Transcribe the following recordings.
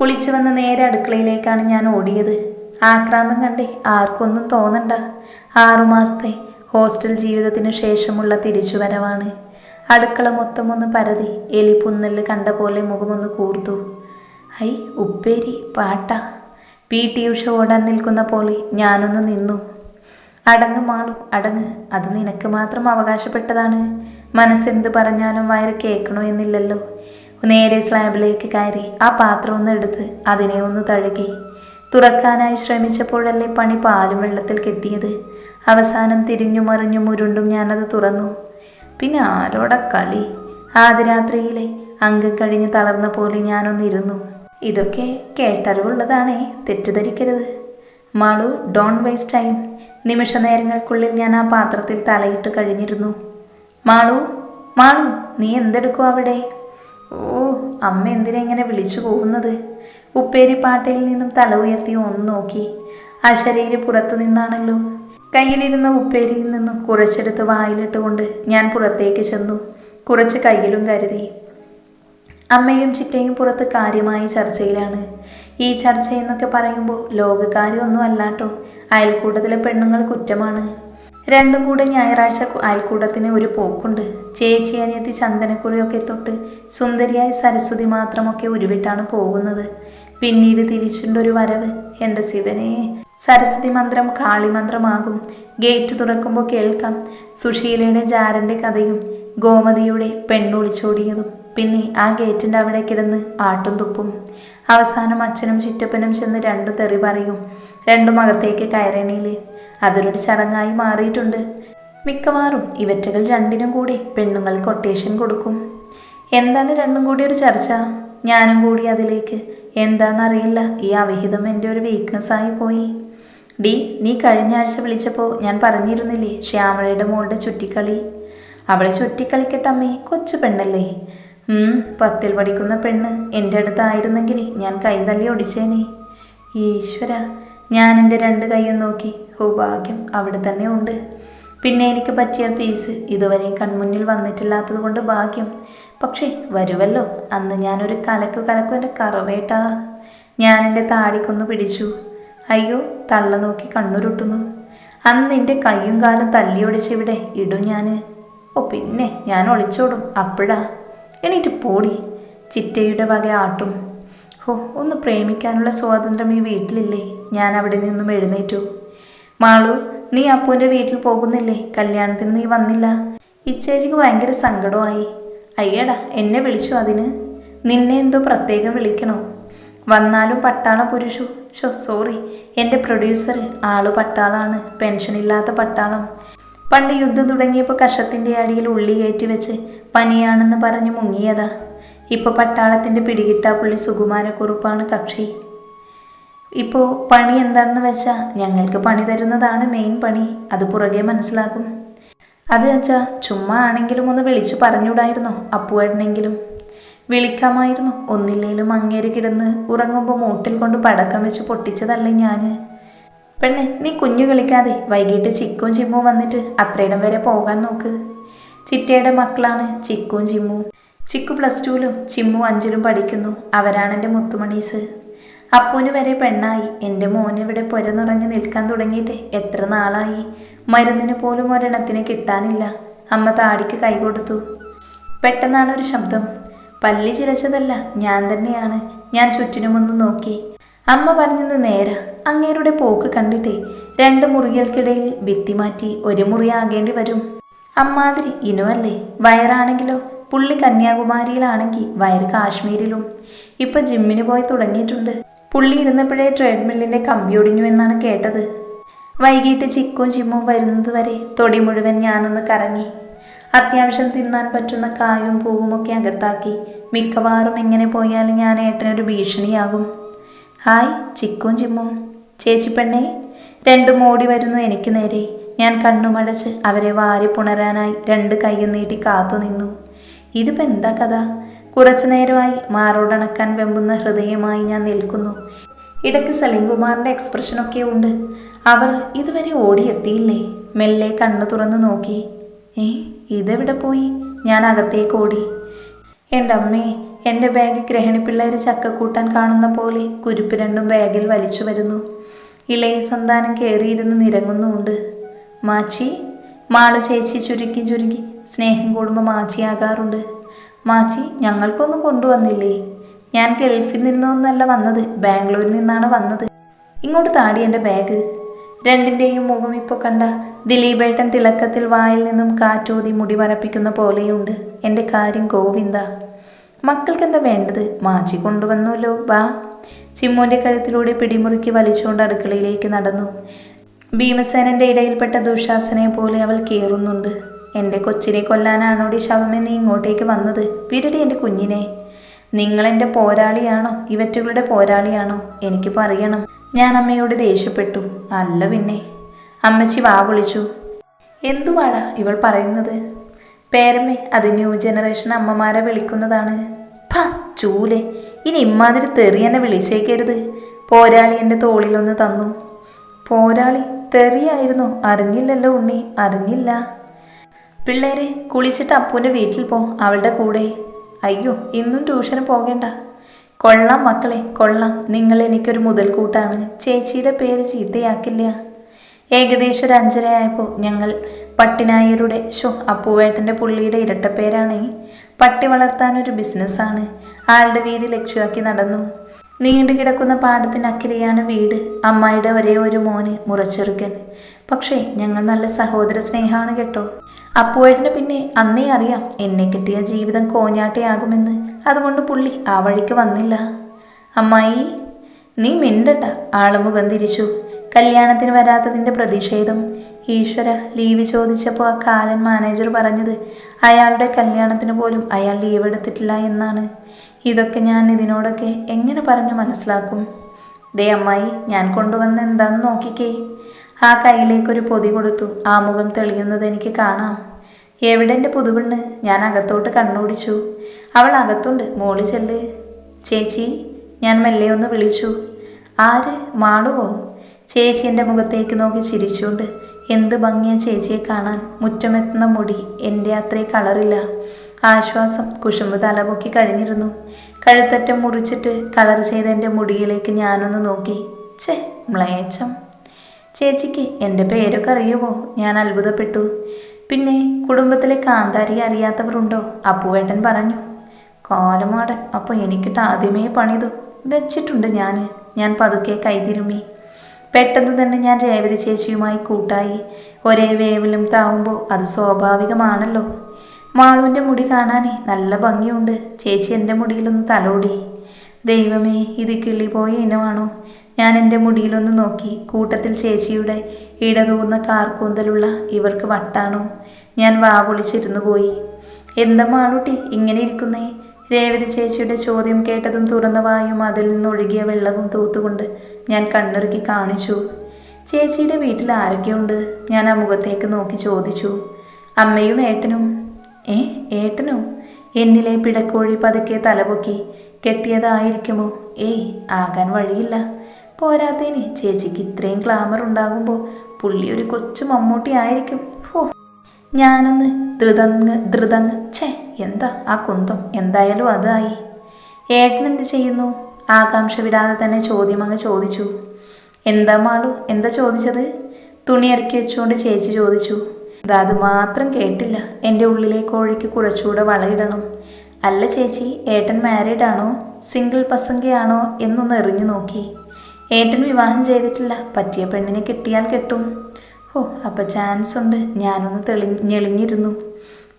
കുളിച്ചു വന്ന് നേരെ അടുക്കളയിലേക്കാണ് ഞാൻ ഓടിയത്. ആക്രാന്തം കണ്ടേ ആർക്കൊന്നും തോന്നണ്ട. ആറുമാസത്തെ ഹോസ്റ്റൽ ജീവിതത്തിന് ശേഷമുള്ള തിരിച്ചുവരവാണ്. അടുക്കള മൊത്തം ഒന്ന് പരതി എലി പുന്നൽ കണ്ട പോലെ മുഖമൊന്ന് കൂർത്തു. ഐ ഉപ്പേരി പാട്ട. പി. ടി. ഉഷ ഓടാൻ നിൽക്കുന്ന പോലെ ഞാനൊന്ന് നിന്നു. അടങ്ങ് മാളും അടങ്ങ്. അത് നിനക്ക് മാത്രം അവകാശപ്പെട്ടതാണ്. മനസ്സെന്ത് പറഞ്ഞാലും വയറ് കേൾക്കണോ എന്നില്ലല്ലോ. നേരെ സ്ലാബിലേക്ക് കയറി ആ പാത്രം ഒന്ന് എടുത്ത് അതിനെ ഒന്ന് തഴുകി. തുറക്കാനായി ശ്രമിച്ചപ്പോഴല്ലേ പണി പാലും വെള്ളത്തിൽ കെട്ടിയത്. അവസാനം തിരിഞ്ഞു മറിഞ്ഞു മുരുണ്ടും ഞാനത് തുറന്നു. പിന്നെ ആരോടെ കളി? ആദ്യരാത്രിയിലെ അംഗം കഴിഞ്ഞ് തളർന്ന പോലെ ഞാനൊന്നിരുന്നു. ഇതൊക്കെ കേട്ടറിവുള്ളതാണേ തെറ്റിദ്ധരിക്കരുത്. Malu don't waste time. നിമിഷ നേരങ്ങൾക്കുള്ളിൽ ഞാൻ ആ പാത്രത്തിൽ തലയിട്ട് കഴിഞ്ഞിരുന്നു. മാളു മാളു നീ എന്തെടുക്കും അവിടെ? ഓ അമ്മ എന്തിനാ ഇങ്ങനെ വിളിച്ചു പോകുന്നത്? ഉപ്പേരി പാട്ടയിൽ നിന്നും തല ഉയർത്തി ഒന്ന് നോക്കി. ആ ശരീരം പുറത്തു നിന്നാണല്ലോ. കയ്യിലിരുന്ന ഉപ്പേരിയിൽ നിന്നും കുറച്ചെടുത്ത് വായിലിട്ടുകൊണ്ട് ഞാൻ പുറത്തേക്ക് ചെന്നു. കുറച്ച് കയ്യിലും കരുതി. അമ്മയും ചിറ്റയും പുറത്ത് കാര്യമായ ചർച്ചയിലാണ്. ഈ ചർച്ച എന്നൊക്കെ പറയുമ്പോൾ ലോകകാര്യമൊന്നും അല്ലാട്ടോ. അയൽക്കൂട്ടത്തിലെ പെണ്ണുങ്ങൾ കുറ്റമാണ്. രണ്ടും കൂടെ ഞായറാഴ്ച അയൽക്കൂട്ടത്തിന് ഒരു പോക്കുണ്ട്. ചേച്ചി അനിയത്തി ചന്ദനക്കുറിയൊക്കെ തൊട്ട് സുന്ദരിയായ സരസ്വതി മാത്രമൊക്കെ ഉരുവിട്ടാണ് പോകുന്നത്. പിന്നീട് തിരിച്ചുണ്ടൊരു വരവ്. എന്റെ ശിവനെ സരസ്വതി മന്ത്രം കാളി മന്ത്രമാകും. ഗേറ്റ് തുറക്കുമ്പോൾ കേൾക്കാം സുശീലയുടെ ജാരന്റെ കഥയും ഗോമതിയുടെ പെണ്ണൊളിച്ചോടിയതും. പിന്നെ ആ ഗേറ്റിന്റെ അവിടെ കിടന്ന് ആട്ടും തുപ്പും. അവസാനം അച്ഛനും ചിറ്റപ്പനും ചെന്ന് രണ്ടു തെറി പറയും. രണ്ടും അകത്തേക്ക് കയറണിയിൽ അതൊരു ചടങ്ങായി മാറിയിട്ടുണ്ട്. മിക്കവാറും ഇവറ്റകൾ രണ്ടിനും കൂടി പെണ്ണുങ്ങൾ കൊട്ടേഷൻ കൊടുക്കും. എന്താണ് രണ്ടും കൂടി ഒരു ചർച്ച? ഞാനും കൂടി അതിലേക്ക്. എന്താണെന്നറിയില്ല ഈ അവിഹിതം എന്റെ ഒരു വീക്ക്നെസ് ആയി പോയി. ഡി നീ കഴിഞ്ഞ ആഴ്ച വിളിച്ചപ്പോൾ ഞാൻ പറഞ്ഞിരുന്നില്ലേ ശ്യാമളയുടെ മോളുടെ ചുറ്റിക്കളി? അവളെ ചുറ്റിക്കളിക്കട്ടമ്മേ കൊച്ചു പെണ്ണല്ലേ? പത്തിൽ പഠിക്കുന്ന പെണ്ണ് എന്റെ അടുത്തായിരുന്നെങ്കിൽ ഞാൻ കൈതല്ലി ഒടിച്ചേനെ ഈശ്വര ഞാൻ എന്റെ രണ്ട് കൈയും നോക്കി ഓ ഭാഗ്യം അവിടെ തന്നെ ഉണ്ട്. പിന്നെ എനിക്ക് പറ്റിയ പീസ് ഇതുവരെ കൺമുന്നിൽ വന്നിട്ടില്ലാത്തത് കൊണ്ട് ഭാഗ്യം. പക്ഷേ വരുമല്ലോ അന്ന് ഞാനൊരു കലക്കു കലക്കു എന്റെ കറവേട്ടാ. ഞാൻ എന്റെ താടിക്കൊന്ന് പിടിച്ചു. അയ്യോ തള്ള നോക്കി കണ്ണുരുട്ടുന്നു. അന്ന് എന്റെ കയ്യും കാലും തല്ലിയൊടിച്ചിവിടെ ഇടും ഞാൻ ഓ പിന്നെ ഞാൻ ഒളിച്ചോടും അപ്പോഴാ. എണീറ്റ് പോടി ചിറ്റയുടെ വക ആട്ടും. ഹോ ഒന്ന് പ്രേമിക്കാനുള്ള സ്വാതന്ത്ര്യം ഈ വീട്ടിലില്ലേ? ഞാൻ അവിടെ നിന്നും എഴുന്നേറ്റു. മാളു നീ അപ്പൂന്റെ വീട്ടിൽ പോകുന്നില്ലേ? കല്യാണത്തിന് നീ വന്നില്ല. ഇച്ചേച്ചിക്ക് ഭയങ്കര സങ്കടമായി. അയ്യടാ എന്നെ വിളിച്ചു അതിന്. നിന്നെ എന്തോ പ്രത്യേകം വിളിക്കണോ? വന്നാലും പട്ടാള പുരുഷു. Show sorry. എന്റെ പ്രൊഡ്യൂസർ ആൾ പട്ടാളാണ്. പെൻഷനില്ലാത്ത പട്ടാളം. പണ്ട് യുദ്ധം തുടങ്ങിയപ്പോൾ കഷത്തിന്റെ അടിയിൽ ഉള്ളി കയറ്റി വെച്ച് പനിയാണെന്ന് പറഞ്ഞ് മുങ്ങിയതാ. ഇപ്പോൾ പട്ടാളത്തിന്റെ പിടികിട്ടാ പുള്ളി സുകുമാരക്കുറുപ്പാണ് കക്ഷി. ഇപ്പോൾ പണി എന്താണെന്ന് വെച്ചാൽ ഞങ്ങൾക്ക് പണി തരുന്നതാണ് മെയിൻ പണി. അത് പുറകെ മനസ്സിലാക്കും. അത് വെച്ചാൽ ചുമ്മാ ആണെങ്കിലും ഒന്ന് വിളിച്ചു പറഞ്ഞൂടായിരുന്നോ അപ്പുവേട്ടനെങ്കിലും. വിളിക്കാമായിരുന്നു. ഒന്നില്ലേലും അങ്ങേര് കിടന്ന് ഉറങ്ങുമ്പോൾ മൂട്ടിൽ കൊണ്ട് പടക്കം വെച്ച് പൊട്ടിച്ചതല്ലേ ഞാൻ പെണ്ണെ നീ കുഞ്ഞു കളിക്കാതെ വൈകിട്ട് ചിക്കും ചിമ്മും വന്നിട്ട് അത്രയിടം വരെ പോകാൻ നോക്ക്. ചിറ്റയുടെ മക്കളാണ് ചിക്കും ചിമ്മും. ചിക്കു പ്ലസ് ടുവിലും ചിമ്മു അഞ്ചിലും പഠിക്കുന്നു. അവരാണ് എന്റെ മുത്തുമണീസ്. അപ്പൂന് വരെ പെണ്ണായി. എന്റെ മോന് ഇവിടെ പുര നിറഞ്ഞു നിൽക്കാൻ തുടങ്ങിയിട്ട് എത്ര നാളായി? മരുന്നിന് പോലും ഒരെണ്ണത്തിന് കിട്ടാനില്ല. അമ്മ താടിക്ക് കൈ കൊടുത്തു. പെട്ടെന്നാണ് ഒരു ശബ്ദം. പല്ലി ചിരച്ചതല്ല ഞാൻ തന്നെയാണ്. ഞാൻ ചുറ്റിനുമൊന്ന് നോക്കി. അമ്മ പറഞ്ഞത് നേരെ. അങ്ങേരുടെ പോക്ക് കണ്ടിട്ടേ രണ്ട് മുറികൾക്കിടയിൽ ഭിത്തി മാറ്റി ഒരു മുറി ആകേണ്ടി വരും. അമ്മാതിരി ഇനുവല്ലേ? വയറാണെങ്കിലോ? പുള്ളി കന്യാകുമാരിയിലാണെങ്കിൽ വയറ് കാശ്മീരിലും. ഇപ്പൊ ജിമ്മിന് പോയി തുടങ്ങിയിട്ടുണ്ട്. പുള്ളി ഇരുന്നപ്പോഴേ ട്രെഡ്മില്ലിന്റെ കമ്പി ഒടിഞ്ഞു എന്നാണ് കേട്ടത്. വൈകിട്ട് ചിക്കും ചിമ്മും വരുന്നത് വരെ തൊടി മുഴുവൻ ഞാനൊന്ന് കറങ്ങി. അത്യാവശ്യം തിന്നാൻ പറ്റുന്ന കായും പൂവും ഒക്കെ അകത്താക്കി. മിക്കവാറും എങ്ങനെ പോയാലും ഞാൻ ഏട്ടനൊരു ഭീഷണിയാകും. ഹായ് ചിക്കും ചിമ്മും. ചേച്ചി പെണ്ണെ രണ്ടും ഓടി വരുന്നു എനിക്ക് നേരെ. ഞാൻ കണ്ണുമടച്ച് അവരെ വാരി പുണരാനായി രണ്ട് കൈയും നീട്ടി കാത്തു നിന്നു. ഇതിപ്പോൾ എന്താ കഥ? കുറച്ചു നേരമായി മാറോടണക്കാൻ വെമ്പുന്ന ഹൃദയമായി ഞാൻ നിൽക്കുന്നു. ഇടയ്ക്ക് സലീംകുമാറിന്റെ എക്സ്പ്രഷനൊക്കെ ഉണ്ട്. അവർ ഇതുവരെ ഓടിയെത്തിയില്ലേ? മെല്ലെ കണ്ണു തുറന്നു നോക്കി. ഏ ഇതെവിടെ പോയി? ഞാൻ അകത്തേക്ക് ഓടി. എന്റെ അമ്മേ എന്റെ ബാഗ് ഗ്രഹിണിപ്പിള്ളേർ ചക്ക കൂട്ടാൻ കാണുന്ന പോലെ കുരുപ്പ് രണ്ടും ബാഗിൽ വലിച്ചു വരുന്നു. ഇളയ സന്താനം കയറിയിരുന്ന് നിരങ്ങുന്നുമുണ്ട്. മാച്ചി മാൾ ചേച്ചി ചുരുക്കി ചുരുക്കി സ്നേഹം കൂടുമ്പോൾ മാച്ചിയാകാറുണ്ട്. മാച്ചി ഞങ്ങൾക്കൊന്നും കൊണ്ടുവന്നില്ലേ? ഞാൻ ഗൾഫിൽ നിന്നൊന്നല്ല വന്നത് ബാംഗ്ലൂരിൽ നിന്നാണ് വന്നത്. ഇങ്ങോട്ട് താടി എന്റെ ബാഗ് രണ്ടിന്റെയും മുഖം ഇപ്പോൾ കണ്ട ദിലീപേട്ടൻ തിളക്കത്തിൽ വായിൽ നിന്നും കാറ്റോതി മുടി പറപ്പിക്കുന്ന പോലെയുണ്ട് എന്റെ കാര്യം ഗോവിന്ദ. മക്കൾക്ക് എന്താ വേണ്ടത്? മാച്ചി കൊണ്ടുവന്നല്ലോ വാ. ചിമ്മുവിന്റെ കഴുത്തിലൂടെ പിടിമുറുക്കി വലിച്ചുകൊണ്ട് അടുക്കളയിലേക്ക് നടന്നു. ഭീമസേനന്റെ ഇടയിൽപ്പെട്ട ദുശാസനെ പോലെ അവൾ കീറുന്നുണ്ട്. എന്റെ കൊച്ചിനെ കൊല്ലാനാണോടി ശവമേ നീ ഇങ്ങോട്ടേക്ക് വന്നത്? വിടടി എന്റെ കുഞ്ഞിനെ. നിങ്ങൾ എന്റെ പോരാളിയാണോ? ഇവറ്റുകളുടെ പോരാളിയാണോ? എനിക്ക് അറിയണം. ഞാൻ അമ്മയോട് ദേഷ്യപ്പെട്ടു. അല്ല പിന്നെ. അമ്മച്ചി വാ വിളിച്ചു. എന്തുവാടാ ഇവൾ പറയുന്നത്? പേരമ്മേ അത് ന്യൂ ജനറേഷൻ അമ്മമാരെ വിളിക്കുന്നതാണ്. പാ ചൂലെ. ഇനി ഇമ്മാതിരി തെറി എന്നെ വിളിച്ചേക്കരുത്. പോരാളി എന്റെ തോളിലൊന്ന് തന്നു. പോരാളി തെറിയായിരുന്നോ? അറിഞ്ഞില്ലല്ലോ ഉണ്ണി. അറിഞ്ഞില്ല. പിള്ളേരെ കുളിച്ചിട്ട് അപ്പൂന്റെ വീട്ടിൽ പോ അവളുടെ കൂടെ. അയ്യോ ഇന്നും ട്യൂഷന് പോകേണ്ട. കൊള്ളാം മക്കളെ കൊള്ളാം. നിങ്ങൾ എനിക്കൊരു മുതൽക്കൂട്ടാണ്. ചേച്ചിയുടെ പേര് ചീത്തയാക്കില്ല. ഏകദേശം ഒരു അഞ്ചരയായപ്പോൾ ഞങ്ങൾ പട്ടിനായരുടെ ഷോ അപ്പുവേട്ടന്റെ പുള്ളിയുടെ ഇരട്ടപ്പേരാണ് പട്ടി വളർത്താനൊരു ബിസിനസ്സാണ്. ആളുടെ വീട് ലക്ഷ്യമാക്കി നടന്നു. നീണ്ടു കിടക്കുന്ന പാടത്തിനക്കരെയാണ് വീട്. അമ്മായിയുടെ ഒരേ ഒരു മോന് മുറച്ചെറുക്കൻ. പക്ഷേ ഞങ്ങൾ നല്ല സഹോദര സ്നേഹമാണ് കേട്ടോ. അപ്പുവേട്ടന് പിന്നെ അന്നേ അറിയാം എന്നെ കിട്ടിയ ജീവിതം കോഞ്ഞാട്ടയാകുമെന്ന്. അതുകൊണ്ട് പുള്ളി ആ വഴിക്ക് വന്നില്ല. അമ്മായി നീ മിണ്ടണ്ട. ആളുമുഖം തിരിച്ചു. കല്യാണത്തിന് വരാത്തതിന്റെ പ്രതിഷേധം. ഈശ്വര ലീവ് ചോദിച്ചപ്പോൾ ആ കാലൻ മാനേജർ പറഞ്ഞത് അയാളുടെ കല്യാണത്തിന് പോലും അയാൾ ലീവ് എടുത്തിട്ടില്ല എന്നാണ്. ഇതൊക്കെ ഞാൻ ഇതിനോടൊക്കെ എങ്ങനെ പറഞ്ഞു മനസ്സിലാക്കും? ദേ അമ്മായി ഞാൻ കൊണ്ടുവന്ന എന്താന്ന് നോക്കിക്കേ. ആ കയ്യിലേക്കൊരു പൊതി കൊടുത്തു. ആ മുഖം തെളിയുന്നത് എനിക്ക് കാണാം. എവിടെ എന്റെ പുതുപെണ്ണ്? ഞാൻ അകത്തോട്ട് കണ്ണോടിച്ചു. അവൾ അകത്തുണ്ട്. മോളി ചെല്ല്. ചേച്ചി ഞാൻ മെല്ലെ ഒന്ന് വിളിച്ചു. ആര്? മാളുവോ? ചേച്ചി എന്റെ മുഖത്തേക്ക് നോക്കി ചിരിച്ചുകൊണ്ട് എന്ത് ഭംഗിയ ചേച്ചിയെ കാണാൻ. മുറ്റമെത്തുന്ന മുടി. എന്റെ അത്രേ കളറില്ല. ആശ്വാസം കുശുമ്പ് തലപൊക്കി കഴിഞ്ഞിരുന്നു. കഴുത്തറ്റം മുറിച്ചിട്ട് കളർ ചെയ്ത എന്റെ മുടിയിലേക്ക് ഞാനൊന്ന് നോക്കി. ചേ മ്ലേച്ഛം. ചേച്ചിക്ക് എന്റെ പേരൊക്കെ അറിയുമോ? ഞാൻ അത്ഭുതപ്പെട്ടു. പിന്നെ കുടുംബത്തിലെ കാന്താരി അറിയാത്തവരുണ്ടോ? അപ്പുവേട്ടൻ പറഞ്ഞു. കോലമാടൻ അപ്പോൾ എനിക്കിട്ട് ആദ്യമേ പണിതു. വെച്ചിട്ടുണ്ട് ഞാൻ ഞാൻ പതുക്കെ കൈതിരുമ്മി പെട്ടെന്ന് തന്നെ ഞാൻ രേവതി ചേച്ചിയുമായി കൂട്ടായി. ഒരേ വേവിലും താവുമ്പോൾ അത് സ്വാഭാവികമാണല്ലോ. മാളുവിന്റെ മുടി കാണാനേ നല്ല ഭംഗിയുണ്ട്. ചേച്ചി എന്റെ മുടിയിലൊന്ന് തലോടി. ദൈവമേ ഇത് കിള്ളിപ്പോയ ഇനമാണോ? ഞാൻ എന്റെ മുടിയിലൊന്ന് നോക്കി. കൂട്ടത്തിൽ ചേച്ചിയുടെ ഇടതൂർന്ന കാർക്കൂന്തലുള്ള ഇവർക്ക് വട്ടാണോ? ഞാൻ വാ പൊളിച്ചിരുന്നു പോയി. എന്താ മാളൂട്ടി ഇങ്ങനെ ഇരിക്കുന്നേ? രേവതി ചേച്ചിയുടെ ചോദ്യം കേട്ടതും തുറന്ന വായും അതിൽ നിന്നൊഴുകിയ വെള്ളവും തൂത്തുകൊണ്ട് ഞാൻ കണ്ണിറുക്കി കാണിച്ചു. ചേച്ചിയുടെ വീട്ടിൽ ആരൊക്കെയുണ്ട്? ഞാൻ ആ മുഖത്തേക്ക് നോക്കി ചോദിച്ചു. അമ്മയും ഏട്ടനും. ഏ ഏട്ടനോ? എന്നിലെ പിടക്കോഴി പതുക്കെ തലപൊക്കി. കെട്ടിയതായിരിക്കുമോ? ഏയ് ആകാൻ വഴിയില്ല. പോരാത്തതിന് ചേച്ചിക്ക് ഇത്രയും ക്ലാമർ ഉണ്ടാകുമ്പോൾ പുള്ളി ഒരു കൊച്ചു മമ്മൂട്ടി ആയിരിക്കും. ഹോ. ഞാനൊന്ന് ധൃതങ് ധൃതങ് ഛേ എന്താ ആ കുന്തം? എന്തായാലും അതായി ഏട്ടൻ എന്ത് ചെയ്യുന്നു? ആകാംക്ഷ വിടാതെ തന്നെ ചോദ്യം അങ്ങ് ചോദിച്ചു. എന്താ മാളു? എന്താ ചോദിച്ചത്? തുണി അടുക്കി വെച്ചുകൊണ്ട് ചേച്ചി ചോദിച്ചു. അത് മാത്രം കേട്ടില്ല. എന്റെ ഉള്ളിലെ കോഴിക്ക് കുറച്ചുകൂടെ വളയിടണം. അല്ല ചേച്ചി ഏട്ടൻ മാരീഡ് ആണോ? സിംഗിൾ പസങ്കയാണോ? എന്നൊന്ന് എറിഞ്ഞു നോക്കി. ഏട്ടൻ വിവാഹം ചെയ്തിട്ടില്ല. പറ്റിയ പെണ്ണിനെ കിട്ടിയാൽ കിട്ടും. ഓ അപ്പോൾ ചാൻസ് ഉണ്ട്. ഞാനൊന്ന് തെളി ഞെളിഞ്ഞിരുന്നു.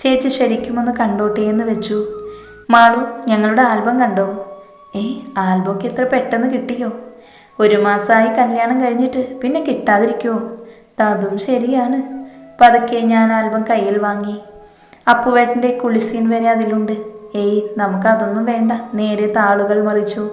ചേച്ചി ശരിക്കും ഒന്ന് കണ്ടോട്ടെ എന്ന് വെച്ചു. മാളു ഞങ്ങളുടെ ആൽബം കണ്ടോ? ഏ ആൽബമൊക്കെ എത്ര പെട്ടെന്ന് കിട്ടിയോ? ഒരു മാസമായി കല്യാണം കഴിഞ്ഞിട്ട് പിന്നെ കിട്ടാതിരിക്കുമോ അതും ശരിയാണ്. പതുക്കെ ഞാൻ ആൽബം കയ്യിൽ വാങ്ങി. അപ്പുവേട്ടന്റെ കുളിസീൻ വരെ അതിലുണ്ട്. ഏയ് നമുക്ക് അതൊന്നും വേണ്ട. നേരെ താളുകൾ മറിച്ചു.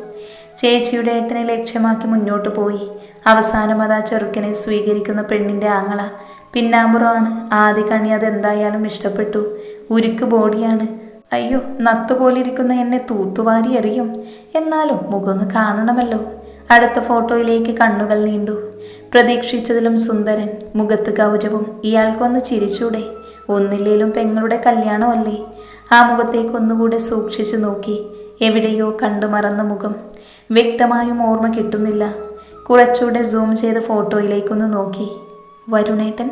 ചേച്ചിയുടെ ഏട്ടനെ ലക്ഷ്യമാക്കി മുന്നോട്ട് പോയി. അവസാനം അത് ആ ചെറുക്കനെ സ്വീകരിക്കുന്ന പെണ്ണിന്റെ ആങ്ങള. പിന്നാമ്പുറമാണ്. ആദ്യ കണി അതെന്തായാലും ഇഷ്ടപ്പെട്ടു. ഉരുക്ക് ബോഡിയാണ്. അയ്യോ നത്തുപോലിരിക്കുന്ന എന്നെ തൂത്തുവാരി അറിയും എന്നാലും മുഖമൊന്ന് കാണണമല്ലോ. അടുത്ത ഫോട്ടോയിലേക്ക് കണ്ണുകൾ നീണ്ടു. പ്രതീക്ഷിച്ചതിലും സുന്ദരൻ മുഖത്ത് ഗൗരവം ഇയാൾക്കൊന്ന് ചിരിച്ചൂടെ. ഒന്നില്ലേലും പെങ്ങളുടെ കല്യാണമല്ലേ? ആ മുഖത്തേക്ക് ഒന്നുകൂടെ സൂക്ഷിച്ചു നോക്കി. എവിടെയോ കണ്ടു മറന്ന മുഖം. വ്യക്തമായും ഓർമ്മ കിട്ടുന്നില്ല. കുറച്ചുകൂടെ സൂം ചെയ്ത ഫോട്ടോയിലേക്കൊന്ന് നോക്കി. വരുണേട്ടൻ?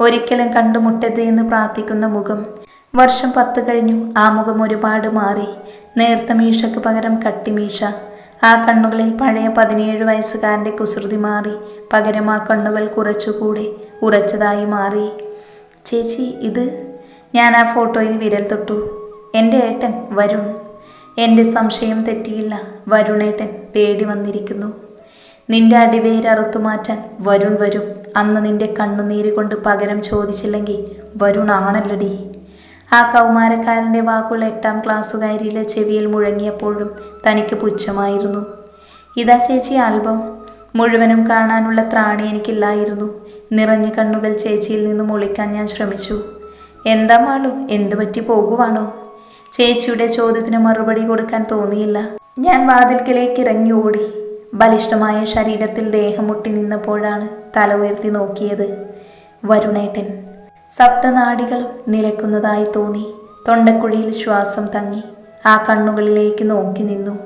ഒരിക്കലും കണ്ടുമുട്ടരുത് എന്ന് പ്രാർത്ഥിക്കുന്ന മുഖം. വർഷം പത്ത് കഴിഞ്ഞു. ആ മുഖം ഒരുപാട് മാറി. നേർത്ത മീശയ്ക്ക് പകരം കട്ടിമീശ ആ കണ്ണുകളിൽ പഴയ പതിനേഴ് വയസ്സുകാരന്റെ കുസൃതി മാറി. പകരം ആ കണ്ണുകൾ കുറച്ചുകൂടെ ഉറച്ചതായി മാറി. ചേച്ചി ഇത് ഞാൻ ആ ഫോട്ടോയിൽ വിരൽ തൊട്ടു. എന്റെ ഏട്ടൻ വരുൺ. എന്റെ സംശയം തെറ്റിയില്ല. വരുണേട്ടൻ തേടി വന്നിരിക്കുന്നു. നിന്റെ അടിവേര് അറുത്തു മാറ്റാൻ വരുൺ വരും. അന്ന് നിന്റെ കണ്ണുനീര് കൊണ്ട് പകരം ചോദിച്ചില്ലെങ്കിൽ വരുൺ ആണല്ലടി. ആ കൗമാരക്കാരന്റെ വാക്കുകൾ എട്ടാം ക്ലാസ്സുകാരിയിലെ ചെവിയിൽ മുഴങ്ങിയപ്പോഴും തനിക്ക് പുച്ഛമായിരുന്നു. ഇതാ ചേച്ചി ആൽബം. മുഴുവനും കാണാനുള്ള ത്രാണി എനിക്കില്ലായിരുന്നു. നിറഞ്ഞ കണ്ണുകൾ ചേച്ചിയിൽ നിന്നും ഒളിക്കാൻ ഞാൻ ശ്രമിച്ചു. എന്താ മാളു? എന്തു പറ്റി? പോകുവാണോ? ചേച്ചിയുടെ ചോദ്യത്തിന് മറുപടി കൊടുക്കാൻ തോന്നിയില്ല. ഞാൻ വാതിൽക്കലേക്ക് ഇറങ്ങി ഓടി. ബലിഷ്ഠമായ ശരീരത്തിൽ ദേഹം മുട്ടി നിന്നപ്പോഴാണ് തല ഉയർത്തി നോക്കിയത് വരുണേട്ടൻ. സപ്തനാടികളും നിലക്കുന്നതായി തോന്നി. തൊണ്ടക്കുഴിയിൽ ശ്വാസം തങ്ങി. ആ കണ്ണുകളിലേക്ക് നോക്കി നിന്നു.